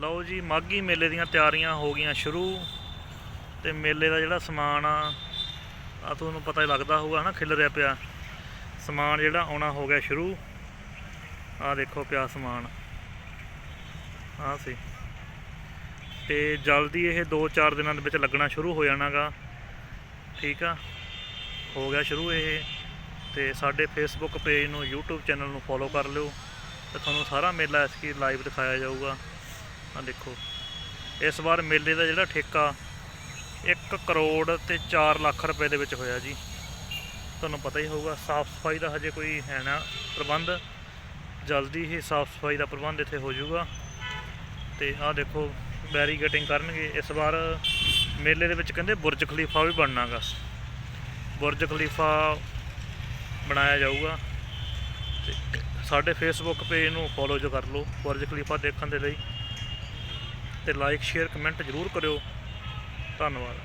ਲਓ ਜੀ, ਮਾਘੀ ਮੇਲੇ ਦੀਆਂ ਤਿਆਰੀਆਂ ਹੋ ਗਈਆਂ ਸ਼ੁਰੂ। ਤੇ ਮੇਲੇ ਦਾ ਜਿਹੜਾ ਸਮਾਨ ਆ ਆ ਤੁਹਾਨੂੰ ਪਤਾ ਹੀ ਲੱਗਦਾ ਹੋਊਗਾ ਨਾ ਖਿਲ ਰਿਹਾ ਪਿਆ। ਸਮਾਨ ਜਿਹੜਾ ਆਉਣਾ ਹੋ ਗਿਆ ਸ਼ੁਰੂ। ਆ ਦੇਖੋ ਪਿਆ ਸਮਾਨ। ਆ ਸੀ। ਤੇ ਜਲਦੀ ਇਹ 2-4 ਦਿਨਾਂ ਦੇ ਵਿੱਚ ਲੱਗਣਾ ਸ਼ੁਰੂ ਹੋ ਜਾਣਾਗਾ। ਠੀਕ ਆ? ਹੋ ਗਿਆ ਸ਼ੁਰੂ ਇਹ। ਤੇ ਸਾਡੇ ਫੇਸਬੁੱਕ ਪੇਜ ਨੂੰ, YouTube ਚੈਨਲ ਨੂੰ ਫੋਲੋ ਕਰ ਲਿਓ। ਤੇ ਤੁਹਾਨੂੰ ਸਾਰਾ ਮੇਲਾ ਇਸਕੀ ਲਾਈਵ ਦਿਖਾਇਆ ਜਾਊਗਾ। ਆ ਦੇਖੋ। ਇਸ ਵਾਰ ਮੇਲੇ ਦਾ ਜਿਹੜਾ ਠੇਕਾ 1 ਕਰੋੜ ਤੇ 4 ਲੱਖ ਰੁਪਏ ਦੇ ਵਿੱਚ ਹੋਇਆ ਜੀ। ਤੁਹਾਨੂੰ ਪਤਾ ਹੀ ਹੋਊਗਾ ਸਾਫ਼ ਸਫ਼ਾਈ ਦਾ ਹਜੇ ਕੋਈ ਹੈ ਨਾ ਪ੍ਰਬੰਧ। ਜਲਦੀ ਹੀ ਸਾਫ਼ ਸਫ਼ਾਈ ਦਾ ਪ੍ਰਬੰਧ ਇੱਥੇ ਹੋ ਜਾਊਗਾ। ਤੇ ਆਹ ਦੇਖੋ ਬੈਰੀਗੇਟਿੰਗ ਕਰਨਗੇ। ਇਸ ਵਾਰ ਮੇਲੇ ਦੇ ਵਿੱਚ ਕਹਿੰਦੇ ਬੁਰਜ ਖਲੀਫਾ ਵੀ ਬਣਨਾਗਾ। ਬੁਰਜ ਖਲੀਫਾ ਬਣਾਇਆ ਜਾਊਗਾ। ਤੇ ਸਾਡੇ ਫੇਸਬੁੱਕ ਪੇਜ ਨੂੰ ਫੋਲੋ ਜੋ ਕਰ ਲਓ, ਬੁਰਜ ਖਲੀਫਾ ਦੇਖਣ ਦੇ ਲਈ। ਤੇ ਲਾਈਕ ਸ਼ੇਅਰ ਕਮੈਂਟ ਜ਼ਰੂਰ ਕਰਿਓ। ਧੰਨਵਾਦ।